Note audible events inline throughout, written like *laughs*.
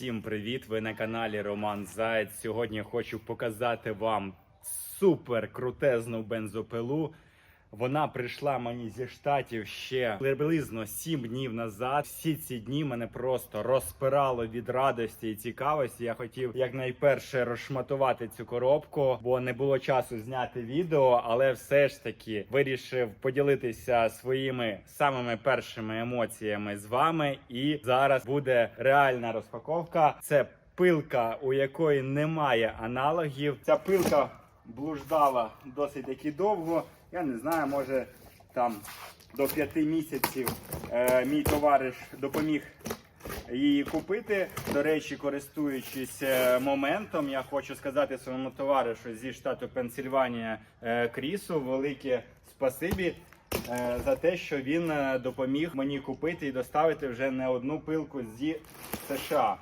Всім привіт! Ви на каналі Роман Заєць. Сьогодні хочу показати вам супер крутезну бензопилу. Вона прийшла мені зі штатів ще приблизно 7 днів назад. Всі ці дні мене просто розпирало від радості і цікавості. Я хотів якнайперше розшматувати цю коробку, бо не було часу зняти відео, але все ж таки вирішив поділитися своїми самими першими емоціями з вами. І зараз буде реальна розпаковка. Це пилка, у якої немає аналогів. Ця пилка блуждала досить таки довго. Я не знаю, може там до п'яти місяців е, мій товариш допоміг її купити. До речі, користуючись е, моментом, я хочу сказати своєму товаришу зі штату Пенсільванія е, Крісу велике спасибі. е, За те, що він е, допоміг мені купити і доставити вже не одну пилку зі США.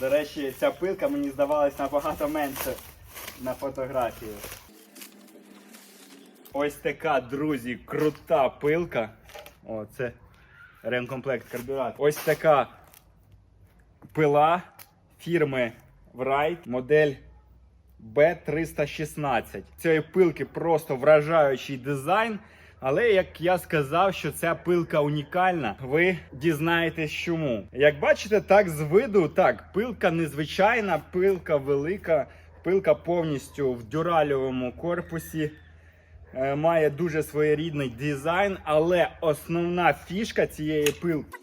До речі, ця пилка мені здавалась набагато менше на фотографії. Ось така, друзі, крута пилка. О, це ремкомплект карбюратор. Ось така пила фірми Wright, модель B316. Цієї пилки просто вражаючий дизайн. Але як я сказав, що ця пилка унікальна, ви дізнаєтесь чому. Як бачите, так з виду, так, пилка незвичайна, пилка велика, пилка повністю в дюральовому корпусі. Е, Має дуже своєрідний дизайн, але основна фішка цієї пилки.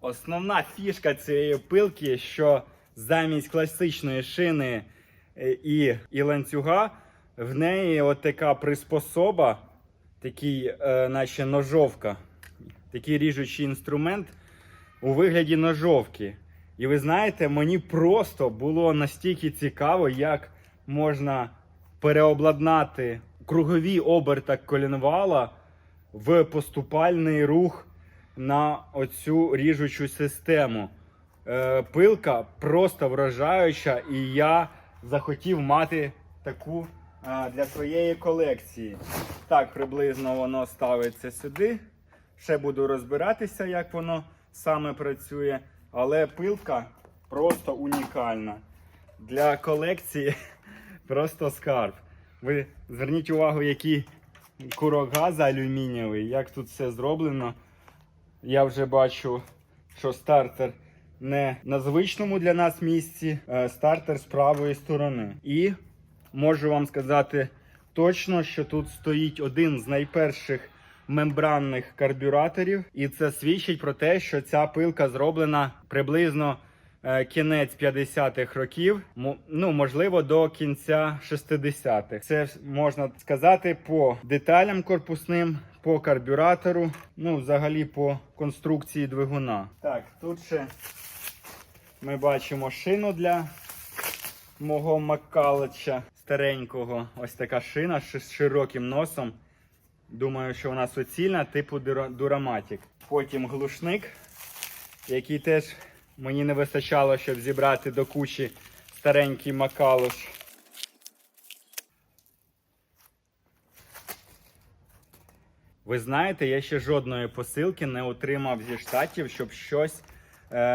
Основна фішка цієї пилки, що замість класичної шини е, і, і ланцюга, в неї от така приспособа, такий, е, наче ножовка, такий ріжучий інструмент у вигляді ножовки. І ви знаєте, мені просто було настільки цікаво, як можна переобладнати кругові оберта коленвала в поступальний рух на оцю ріжучу систему. Е, пилка просто вражаюча, і я захотів мати таку е, для своєї колекції. Так, приблизно воно ставиться сюди. Ще буду розбиратися, як воно саме працює. Але пилка просто унікальна. Для колекції *laughs* просто скарб. Ви зверніть увагу, який курок газу алюмінієвий, як тут все зроблено. Я вже бачу, що стартер не на звичному для нас місці, стартер з правої сторони. І можу вам сказати точно, що тут стоїть один з найперших мембранних карбюраторів, і це свідчить про те, що ця пилка зроблена приблизно е, кінець 50-х років, ну можливо, до кінця 60-х. Це можна сказати по деталям корпусним, по карбюратору, ну взагалі по конструкції двигуна. Так, тут ще ми бачимо шину для мого Маккалича старенького. Ось така шина з широким носом. Думаю, що вона суцільна, типу Дураматік. Потім глушник, який теж мені не вистачало, щоб зібрати до кучі старенький Макалуш. Ви знаєте, я ще жодної посилки не отримав зі штатів, щоб щось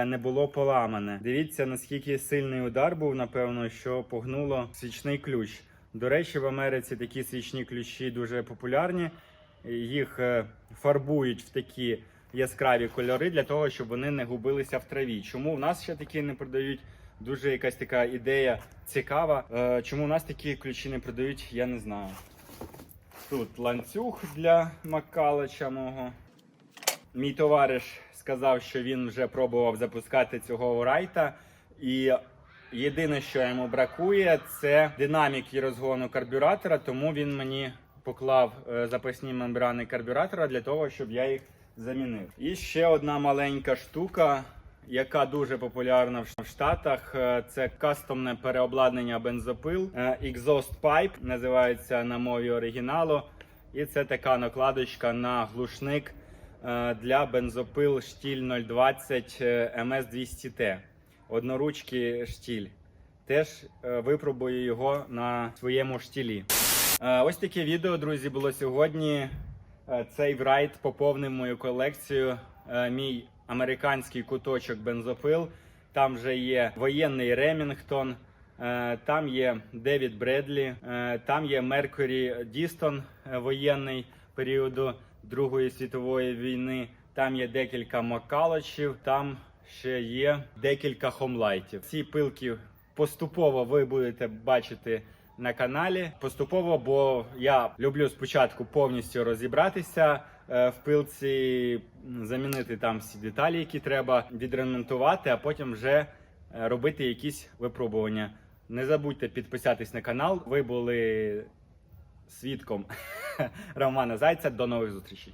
не було поламане. Дивіться, наскільки сильний удар був, напевно, що погнуло свічний ключ. До речі, в Америці такі свічні ключі дуже популярні. Їх е, фарбують в такі яскраві кольори для того, щоб вони не губилися в траві. Чому в нас ще такі не продають? Дуже якась така ідея цікава. Е, чому в нас такі ключі не продають, я не знаю. Тут ланцюг для Маккалича мого. Мій товариш сказав, що він вже пробував запускати цього райта. І єдине, що йому бракує, це динаміки розгону карбюратора, тому він мені поклав е, запасні мембрани карбюратора для того, щоб я їх замінив. І ще одна маленька штука, яка дуже популярна в Штатах. е, Це кастомне переобладнання бензопил. Е, Exhaust Pipe називається на мові оригіналу. І це така накладочка на глушник для бензопил штіль 020 МС200Т. Одноручки штіль. Теж е, випробую його на своєму штілі. Е, Ось таке відео, друзі, було сьогодні. Е, Цей врайт поповнив мою колекцію. Е, Мій американський куточок бензопил. Там вже є воєнний Ремінгтон, е, там є Девід Бредлі, е, там є Меркурі Дістон е, воєнний періоду Другої світової війни. Там є декілька Макалочів, там ще є декілька хомлайтів. Ці пилки поступово ви будете бачити на каналі. Поступово, бо я люблю спочатку повністю розібратися е, в пилці, замінити там всі деталі, які треба відремонтувати, а потім вже е, робити якісь випробування. Не забудьте підписатись на канал. Ви були свідком *laughs* Романа Зайця. До нових зустрічей.